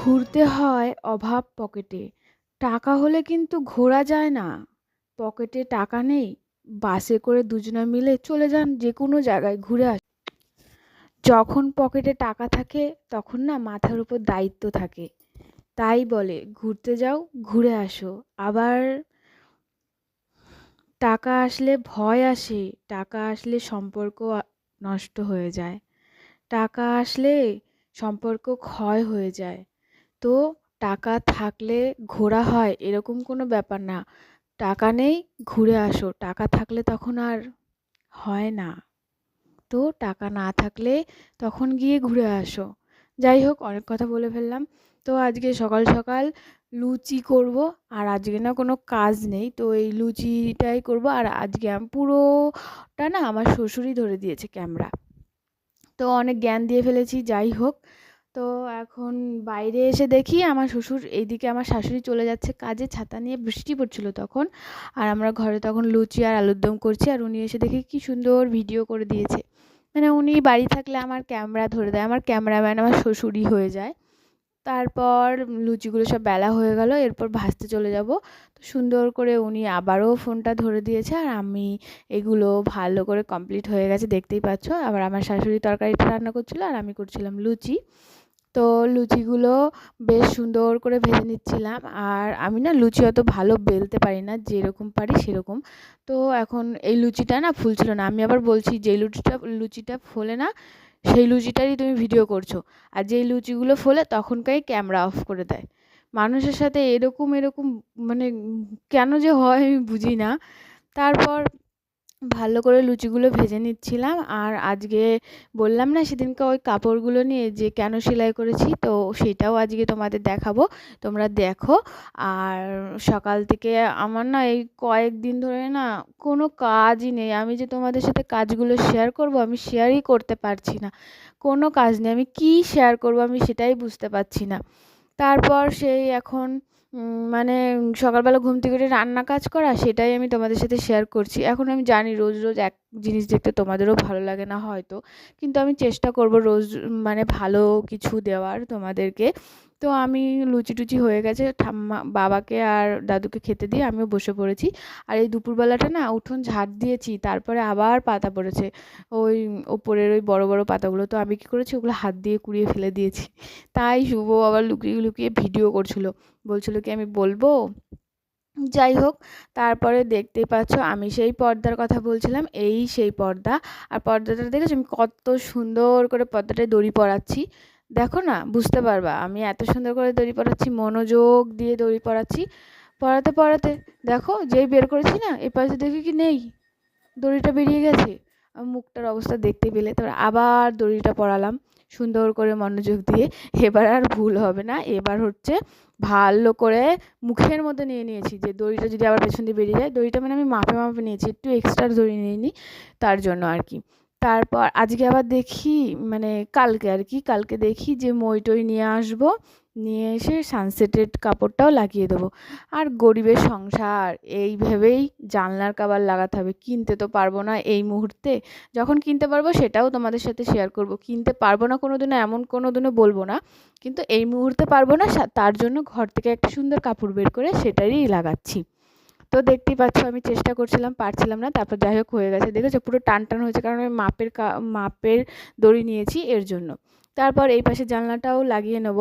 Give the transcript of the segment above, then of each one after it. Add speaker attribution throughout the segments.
Speaker 1: ঘুরতে হয় অভাব পকেটে। টাকা হলে কিন্তু ঘোরা যায় না। পকেটে টাকা নেই, বাসে করে দুজনা মিলে চলে যান যে কোনো জায়গায় ঘুরে আস যখন পকেটে টাকা থাকে, তখন না মাথার উপর দায়িত্ব থাকে। তাই বলে, ঘুরতে যাও, ঘুরে আসো। আবার, টাকা আসলে ভয় আসে, টাকা আসলে সম্পর্ক নষ্ট হয়ে যায়। টাকা আসলে সম্পর্ক ক্ষয় হয়ে যায়। তো টাকা থাকলে ঘোরা হয় এরকম কোনো ব্যাপার না। টাকা নেই, ঘুরে আসো। টাকা থাকলে তখন আর হয় না। তো টাকা না থাকলে তখন গিয়ে ঘুরে আসো। যাই হোক, অনেক কথা বলে ফেললাম। তো আজকে সকাল সকাল লুচি করব আর আজকে না কোনো কাজ নেই। তো এই লুচিটাই করব আর আজকে আমি পুরোটা না আমার শ্বশুরই ধরে দিয়েছে ক্যামেরা। তো অনেক জ্ঞান দিয়ে ফেলেছি। যাই হোক তো এখন বাইরে এসে দেখি আমার শ্বশুর এইদিকে আমার শাশুড়ি চলে যাচ্ছে কাজে, ছাতা নিয়ে বৃষ্টি পড়ছিল তখন। আর আমরা ঘরে তখন লুচি আর আলুর দম করছি আর উনি এসে দেখি কি সুন্দর ভিডিও করে দিয়েছে। মানে উনি বাড়ি থাকলে আমার ক্যামেরা ধরে দেয়, আমার ক্যামেরাম্যান আমার শ্বশুরই হয়ে যায়। তারপর লুচিগুলো সব বেলা হয়ে গেল, এরপর ভাজতে চলে যাব। তো সুন্দর করে উনি আবারও ফোনটা ধরে দিয়েছে আর আমি এগুলো ভালো করে কমপ্লিট হয়ে গেছে, দেখতেই পাচ্ছ। আবার আমার শাশুড়ি তরকারিটা রান্না করছিল আর আমি করছিলাম লুচি। তো লুচিগুলো বেশ সুন্দর করে ভেজে নিচ্ছিলাম। আর আমি না লুচি অত ভালো বেলতে পারি না, যেরকম পারি সেরকম। তো এখন এই লুচিটা না ফুলছিল না। আমি আবার বলছি, যে লুচিটা লুচিটা ফোলে না, সেই লুচিটারই তুমি ভিডিও করছ। আর যেই লুচিগুলো ফোলে তখনকারই ক্যামেরা অফ করে দেয়। মানুষের সাথে এরকম এরকম মানে কেন যে হয় আমি বুঝি না। তারপর ভালো করে লুচিগুলো ভেজে নিচ্ছিলাম। আর আজকে বললাম না সেদিনকে ওই কাপড়গুলো নিয়ে যে কেন সেলাই করেছি, তো সেটাও আজকে তোমাদের দেখাবো। তোমরা দেখো। আর সকাল থেকে আমার না এই কয়েকদিন ধরে না কোনো কাজই নেই। আমি যে তোমাদের সাথে কাজগুলো শেয়ার করব, আমি শেয়ারই করতে পারছি না। কোনো কাজ নেই। আমি কী শেয়ার করব আমি সেটাই বুঝতে পারছি না। তারপর সেই এখন মানে সকালবেলা ঘুম থেকে উঠে রান্না কাজ করা, সেটাই আমি তোমাদের সাথে শেয়ার করছি। এখন আমি জানি রোজ রোজ এক জিনিস দেখতে তোমাদেরও ভালো লাগে না হয়তো, কিন্তু আমি চেষ্টা করব রোজ মানে ভালো কিছু দেওয়ার তোমাদেরকে। তো আমি লুচি টুচি হয়ে গেছে, ঠাম্মা, বাবাকে আর দাদুকে খেতে দিয়ে আমিও বসে পড়েছি। আর এই দুপুরবেলাটা না উঠোন ঝাড় দিয়েছি, তারপরে আবার পাতা পড়েছে। ওই ওপরের ওই বড় বড় পাতাগুলো, তো আমি কী করেছি, ওগুলো হাত দিয়ে কুড়িয়ে ফেলে দিয়েছি। তাই শুভ আবার লুকিয়ে লুকিয়ে ভিডিও করছিল। বলছিল কি আমি বলব, যাই হোক, তারপরে দেখতেই পাচ্ছ আমি সেই পর্দার কথা বলছিলাম, এই সেই পর্দা। আর পর্দাটা দেখেছ? আমি কত সুন্দর করে পর্দাটায় দড়ি পরাচ্ছি। দেখো না, বুঝতে পারবা, আমি এত সুন্দর করে দড়ি পরাচ্ছি, মনোযোগ দিয়ে দড়ি পরাচ্ছি। পরাতে পড়াতে দেখো, যেই বের করেছি না এই পাশে দেখি কি নেই, দড়িটা বেরিয়ে গেছে। মুখটার অবস্থা দেখতে পেলে, তারপর আবার দড়িটা পরালাম। সুন্দর করে মনোযোগ দিয়ে এবার আর ভুল হবে না। এবার হচ্ছে ভালো করে মুখের মধ্যে নিয়ে নিয়েছি যে দড়িটা যদি আবার পেছন দিয়ে বেরিয়ে যায়, দড়িটা মানে আমি মাপে মাপে নিয়েছি, একটু এক্সট্রা দড়ি নিয়ে নিই তার জন্য আর কি। তারপর আজকে আবার দেখি মানে কালকে আর কি, কালকে দেখি যে মই টই নিয়ে আসব, নিয়ে এসে সানসেটেড কাপড়টাও লাগিয়ে দেবো। আর গরিবের সংসার, এই ভেবেই জানলার কাবার লাগাতে হবে। কিনতে তো পারব না এই মুহূর্তে। যখন কিনতে পারব সেটাও তোমাদের সাথে শেয়ার করব। কিনতে পারব না কোনো দিনও এমন কোনো দিনও বলব না। কিন্তু এই মুহূর্তে পারব না তার জন্য ঘর থেকে একটা সুন্দর কাপড় বের করে সেটারই লাগাচ্ছি। তো দেখতেই পাচ্ছ, আমি চেষ্টা করছিলাম, পারছিলাম না, তারপর যাই হোক হয়ে গেছে। দেখেছ, পুরো টান টান হয়েছে, কারণ আমি মাপের মাপের দড়ি নিয়েছি এর জন্য। তারপর এই পাশে জানলাটাও লাগিয়ে নেব।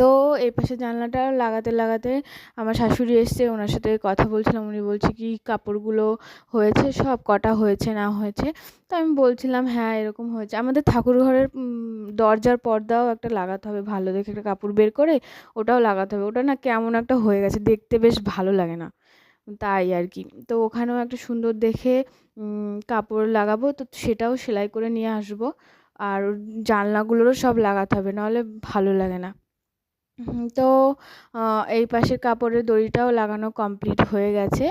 Speaker 1: তো এই পাশে জানলাটা লাগাতে লাগাতে আমার শাশুড়ি এসছে, ওনার সাথে কথা বলছিলাম, উনি বলছে কি কাপড়গুলো হয়েছে, সব কটা হয়েছে, না হয়েছে। তো আমি বলছিলাম হ্যাঁ এরকম হয়েছে। আমাদের ঠাকুর ঘরের দরজার পর্দাও একটা লাগাতে হবে, ভালো দেখে একটা কাপড় বের করে ওটাও লাগাতে হবে। ওটা না কেমন একটা হয়ে গেছে, দেখতে বেশ ভালো লাগে না। তাই আর কি। তো ওখানেও একটা সুন্দর দেখে কাপড় লাগাবো, তো সেটাও সেলাই করে নিয়ে আসব। আর জানলাগুলোরও সব লাগাতে হবে, নাহলে ভালো লাগে না। তো এই পাশের কাপড়ের দড়িটাও লাগানো কমপ্লিট হয়ে গেছে।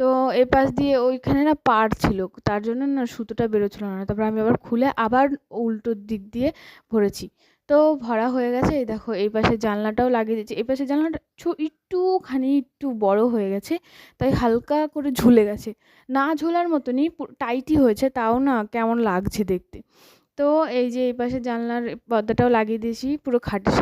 Speaker 1: তো, এ পাশ দিয়ে ওইখানে না পার ছিল, তার জন্য না সুতোটা বেরোচ্ছিল না। তারপর আমি আবার খুলে আবার উল্টোর দিক দিয়ে ভরেছি। তো, ভরা হয়ে গেছে, এই দেখো, এই পাশে জানলাটাও লাগিয়ে দিয়েছি। এই পাশে জানলাটা একটুখানি একটু বড় হয়ে গেছে, তাই হালকা করে ঝুলে গেছে। না ঝোলার মতনই টাইটই হয়েছে, তাও না কেমন লাগছে দেখতে। তো, এই যে এই পাশে জানলার পর্দাটাও লাগিয়ে দিয়েছি, পুরো খাটের সাথে